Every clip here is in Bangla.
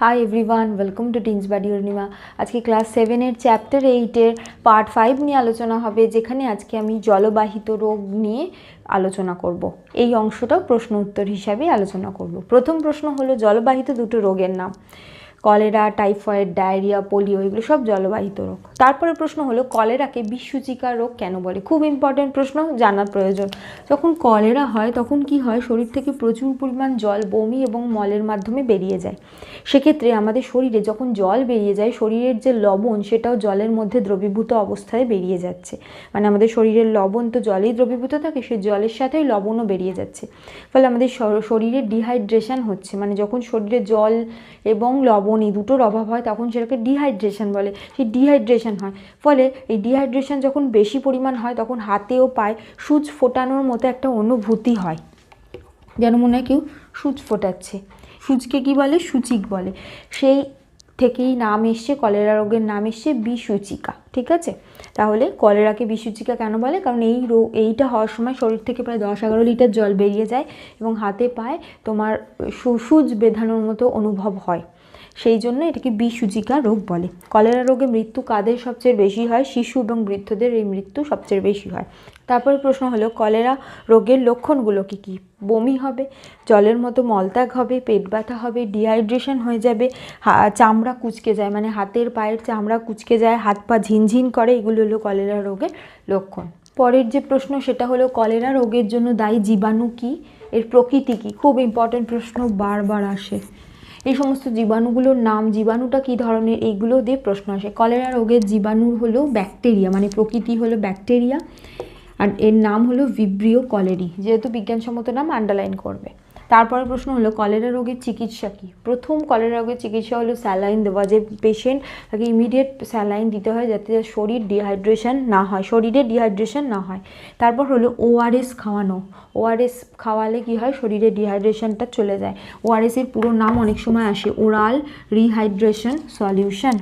Hi everyone welcome to teens buddy Arnima আজকে ক্লাস সেভেনের চ্যাপ্টার এইটের পার্ট ফাইভ নিয়ে আলোচনা হবে, যেখানে আজকে আমি জলবাহিত রোগ নিয়ে আলোচনা করব। এই অংশটাও প্রশ্ন উত্তর হিসাবে আলোচনা করব। প্রথম প্রশ্ন হলো, জলবাহিত দুটো রোগের নাম। কলেরা, টাইফয়েড, ডায়রিয়া, পোলিও এগুলো সব জলবাহিত রোগ। তারপরে প্রশ্ন হলো, কলেরাকে বিশ্বচিকা রোগ কেন বলে? খুব ইম্পর্টেন্ট প্রশ্ন, জানার প্রয়োজন। যখন কলেরা হয়, তখন কি হয়? শরীর থেকে প্রচুর পরিমাণ জল বমি এবং মলের মাধ্যমে বেরিয়ে যায়। সেক্ষেত্রে আমাদের শরীরে যখন জল বেরিয়ে যায়, শরীরের যে লবণ, সেটাও জলের মধ্যে দ্রবীভূত অবস্থায় বেরিয়ে যাচ্ছে। মানে আমাদের শরীরের লবণ তো জলেই দ্রবীভূত থাকে সে জলের সাথেই লবণও বেরিয়ে যাচ্ছে। ফলে আমাদের শরীরে ডিহাইড্রেশন হচ্ছে। মানে যখন শরীরে জল এবং লবণ এই দুটোর অভাব হয়, তখন সেটাকে ডিহাইড্রেশন বলে। সেই ডিহাইড্রেশন হয়। ফলে এই ডিহাইড্রেশন যখন বেশি পরিমাণ হয়, তখন হাতে ও পায়ে সূচ ফোটানোর মতো একটা অনুভূতি হয়। যেন মনে হয় কেউ সূচ ফোটাচ্ছে। সূচকে কি বলে? সূচিক বলে। সেই থেকেই নাম এসছে, কলেরা রোগের নাম এসছে বিসূচিকা ঠিক আছে? তাহলে কলেরাকে বিসূচিকা কেন বলে? কারণ এই রোগ এইটা হওয়ার সময় শরীর থেকে প্রায় দশ এগারো লিটার জল বেরিয়ে যায় এবং হাতে পায়ে তোমার সু- সূচ বেঁধানোর মতো অনুভব হয়। সেই জন্য এটাকে বিসূচিকা রোগ বলে। কলেরা রোগে মৃত্যু কাদের সবচেয়ে বেশি হয়? শিশু এবং বৃদ্ধদের এই মৃত্যু সবচেয়ে বেশি হয়। তারপরে প্রশ্ন হলো, কলেরা রোগের লক্ষণগুলো কী কী? বমি হবে, জলের মতো মলত্যাগ হবে, পেট ব্যথা হবে, ডিহাইড্রেশন হয়ে যাবে চামড়া কুচকে যায় মানে হাতের পায়ের চামড়া কুচকে যায়, হাত পা ঝিনঝিন করে, এগুলো হলো কলেরা রোগের লক্ষণ। পরের যে প্রশ্ন, সেটা হলো, কলেরা রোগের জন্য দায়ী জীবাণু কী? এর প্রকৃতি কী? খুব ইম্পর্টেন্ট প্রশ্ন বারবার আসে। এই সমস্ত জীবাণুগুলোর নাম, জীবাণুটা কী ধরনের, এইগুলো দিয়ে প্রশ্ন আসে। কলেরা রোগের জীবাণু হলো ব্যাকটেরিয়া মানে প্রকৃতি হলো ব্যাকটেরিয়া। আর এর নাম হলো ভিব্রিও কলেরি, যেহেতু বিজ্ঞানসম্মত নাম আন্ডারলাইন করবে। তারপরে প্রশ্ন হলো, কলেরা রোগের চিকিৎসা কী? প্রথম কলেরা রোগের চিকিৎসা হলো স্যালাইন দেওয়া, যে পেশেন্ট তাকে ইমিডিয়েট স্যালাইন দিতে হয় যাতে শরীর ডিহাইড্রেশন না হয়, শরীরে ডিহাইড্রেশন না হয়। তারপর হলো ওআরএস খাওয়ানো। ওআরএস খাওয়ালে কি হয়? শরীরে ডিহাইড্রেশনটা চলে যায়। ওআরএস এর পুরো নাম অনেক সময় আসে ওরাল রিহাইড্রেশন সলিউশন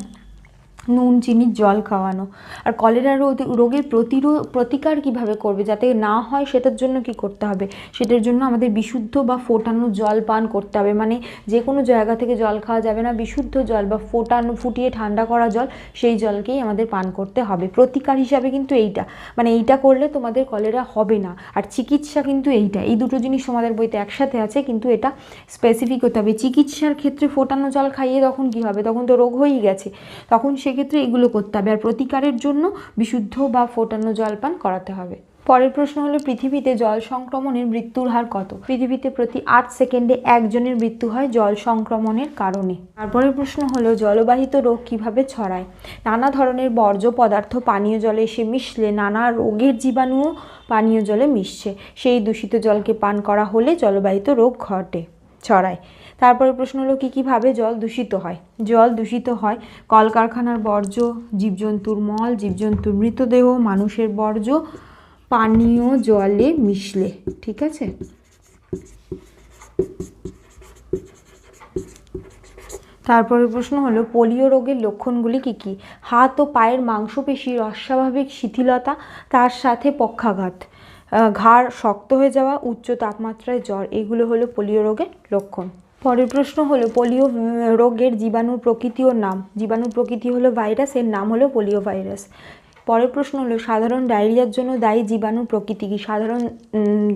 নুন চিনির জল খাওয়ানো। আর কলেরা রোগ- রোগের প্রতিরোধ প্রতিকার কীভাবে করবে? যাতে না হয় সেটার জন্য কি করতে হবে? সেটার জন্য আমাদের বিশুদ্ধ বা ফোটানো জল পান করতে হবে। মানে যে কোনো জায়গা থেকে জল খাওয়া যাবে না। বিশুদ্ধ জল বা ফোটানো, ফুটিয়ে ঠান্ডা করা জল, সেই জলকেই আমাদের পান করতে হবে। প্রতিকার হিসাবে কিন্তু এইটা। মানে এইটা করলে তোমাদের কলেরা হবে না। আর চিকিৎসা কিন্তু এইটা। এই দুটো জিনিস তোমাদের বইতে একসাথে আছে, কিন্তু এটা স্পেসিফিক হতে হবে। চিকিৎসার ক্ষেত্রে ফোটানো জল খাইয়ে তখন কি হবে? তখন তো রোগ হয়েই গেছে। তখন সেক্ষেত্রে এগুলো করতে হবে। আর প্রতিকারের জন্য বিশুদ্ধ বা ফোটানো জল পান করাতে হবে। পরের প্রশ্ন হলো, পৃথিবীতে জল সংক্রমণের মৃত্যুর হার কত? পৃথিবীতে প্রতি আট সেকেন্ডে একজনের মৃত্যু হয় জল সংক্রমণের কারণে। তারপরের প্রশ্ন হলো, জলবাহিত রোগ কীভাবে ছড়ায়? নানা ধরনের বর্জ্য পদার্থ পানীয় জলে এসে মিশলে, নানা রোগের জীবাণুও পানীয় জলে মিশছে। সেই দূষিত জলকে পান করা হলে জলবাহিত রোগ ঘটে। ছড়ায়। তারপরে প্রশ্ন হলো, কী কীভাবে জল দূষিত হয়? জল দূষিত হয় কলকারখানার বর্জ্য, জীবজন্তুর মল, জীবজন্তুর মৃতদেহ, মানুষের বর্জ্য, পানীয় জলে মিশলে, ঠিক আছে? তারপরে প্রশ্ন হলো, পোলিও রোগের লক্ষণগুলি কী কী? হাত ও পায়ের মাংসপেশির অস্বাভাবিক শিথিলতা, তার সাথে পক্ষাঘাত। ঘাড় শক্ত হয়ে যাওয়া, উচ্চ তাপমাত্রায় জ্বর, এগুলো হলো পোলিও রোগের লক্ষণ। পরের প্রশ্ন হলো, পোলিও রোগের জীবাণুর প্রকৃতি ও নাম। জীবাণুর প্রকৃতি হলো ভাইরাস, এর নাম হলো পোলিও ভাইরাস। পরের প্রশ্ন হলো, সাধারণ ডায়রিয়ার জন্য দায়ী জীবাণুর প্রকৃতি কী? সাধারণ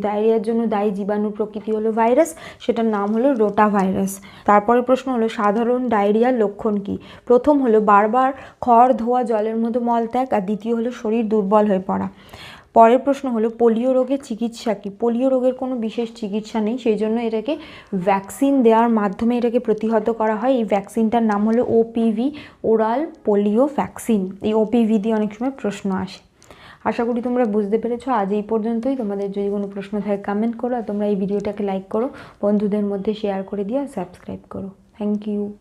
ডায়রিয়ার জন্য দায়ী জীবাণুর প্রকৃতি হলো ভাইরাস, সেটার নাম হলো রোটা ভাইরাস। তারপরে প্রশ্ন হলো, সাধারণ ডায়রিয়ার লক্ষণ কী? প্রথম হলো, বারবার খড় ধোয়া, জলের মতো মলত্যাগ, আর দ্বিতীয় হলো, শরীর দুর্বল হয়ে পড়া। পরের প্রশ্ন হলো, পোলিও রোগের চিকিৎসা কী? পোলিও রোগের কোনো বিশেষ চিকিৎসা নেই, সেই জন্য এটাকে ভ্যাকসিন দেওয়ার মাধ্যমে এটাকে প্রতিহত করা হয়। এই ভ্যাকসিনটার নাম হলো ওপিভি ওরাল পোলিও ভ্যাকসিন এই ওপিভি দিয়ে অনেক সময় প্রশ্ন আসে। আশা করি তোমরা বুঝতে পেরেছ। আজ এই পর্যন্তই। তোমাদের যদি কোনো প্রশ্ন থাকে কমেন্ট করো। আর তোমরা এই ভিডিওটাকে লাইক করো। বন্ধুদের মধ্যে শেয়ার করে দিও আর সাবস্ক্রাইব করো। Thank you